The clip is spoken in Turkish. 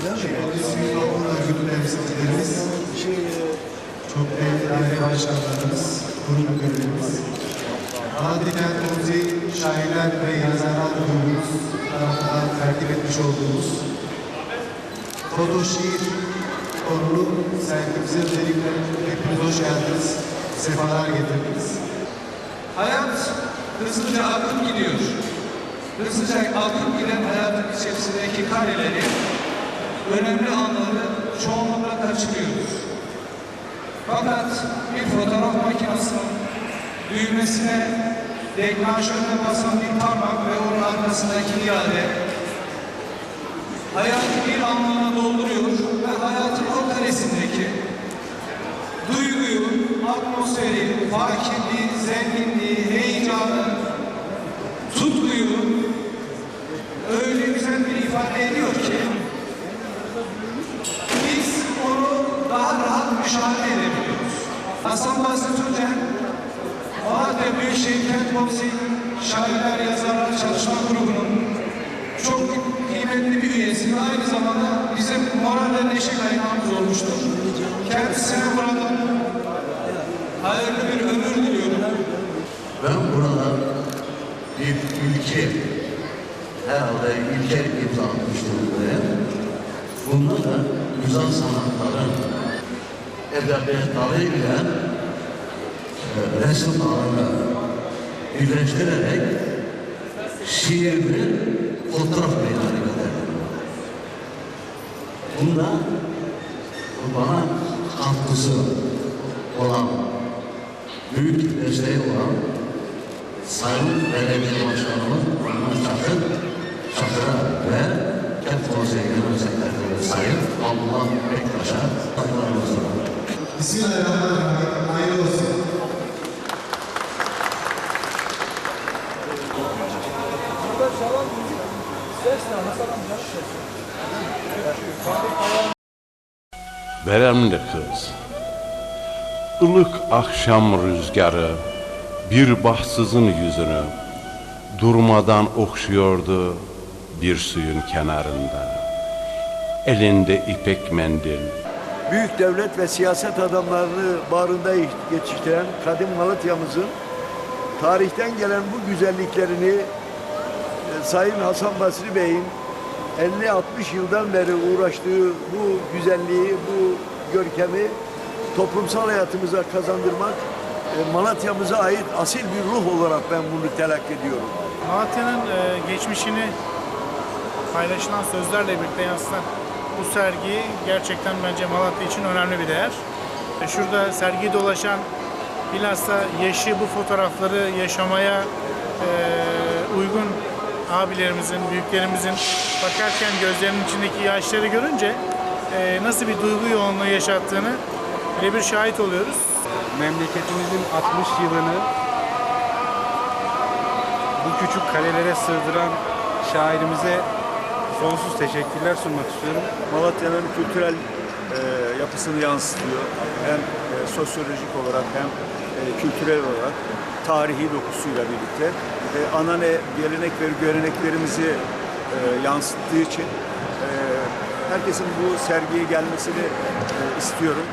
Temsilcilerimiz, çok değerli daire başkanlarımız, kurum Malatya Kent Konseyi Şairler ve Yazarlar Kurumumuz tarafından tertip etmiş olduğumuz foto şiir konulu sergimize özellikle hepiniz hoş geldiniz, sefalar getirdiniz. Hayat hızlıca akıp gidiyor. Hızlıca akıp giden hayatın içerisindeki kareleri, önemli anları çoğunlukla kaçırıyoruz. Fakat bir fotoğraf makinesinin düğmesine deklanşörüne basan bir parmak ve onun arkasındaki irade hayatı bir anlamda dolduruyor ve hayatın o karesindeki duyguyu, atmosferi, fakirliği, zenginliği, müşahede edebiliyoruz. Hasan Basri Tuncel, Malatya Büyükşehir Kent Konseyi'nin Şairler Yazarlar Çalışma Grubu'nun çok kıymetli bir üyesi ve aynı zamanda bizim moral ve neşe kaynağımız olmuştur. Kendisine buradan hayırlı bir ömür diliyorum. Ben burada bir ülke, herhalde ülke imza atmıştım buraya. Bunda da güzel sanatların edebiyatlarıyla e, resim alanı birleştirerek şiirini fotoğraf meydana getirdim. Bunda bana katkısı olan büyük desteği olan Sayın Belediye Başkanımız Rahman Çakır, Çakır'a ve Kent Konseyi Genel Sayın Allah Bektaş'a sunuyorum. Bismillahirrahmanirrahim. Hayırlı olsun. Veremli kız. ılık akşam rüzgarı bir bahtsızın yüzünü durmadan okşuyordu bir suyun kenarında. Elinde ipek mendil, büyük devlet ve siyaset adamlarını bağrında yetiştiren kadim Malatya'mızın tarihten gelen bu güzelliklerini e, Sayın Hasan Basri Bey'in 50-60 yıldan beri uğraştığı bu güzelliği, bu görkemi toplumsal hayatımıza kazandırmak e, Malatya'mıza ait asil bir ruh olarak ben bunu telakki ediyorum. Malatya'nın e, geçmişini paylaşılan sözlerle birlikte yansıtan bu sergi gerçekten bence Malatya için önemli bir değer. E, Şurada sergi dolaşan bilhassa yaşı bu fotoğrafları yaşamaya e, uygun abilerimizin, büyüklerimizin bakarken gözlerinin içindeki yaşları görünce e, nasıl bir duygu yoğunluğu yaşattığını birebir şahit oluyoruz. memleketimizin 60 yılını bu küçük kalelere sığdıran şairimize sonsuz teşekkürler sunmak istiyorum. Malatya'nın kültürel e, yapısını yansıtıyor. Hem e, sosyolojik olarak hem e, kültürel olarak tarihi dokusuyla birlikte e, anane gelenek ve göreneklerimizi e, yansıttığı için e, herkesin bu sergiye gelmesini e, istiyorum.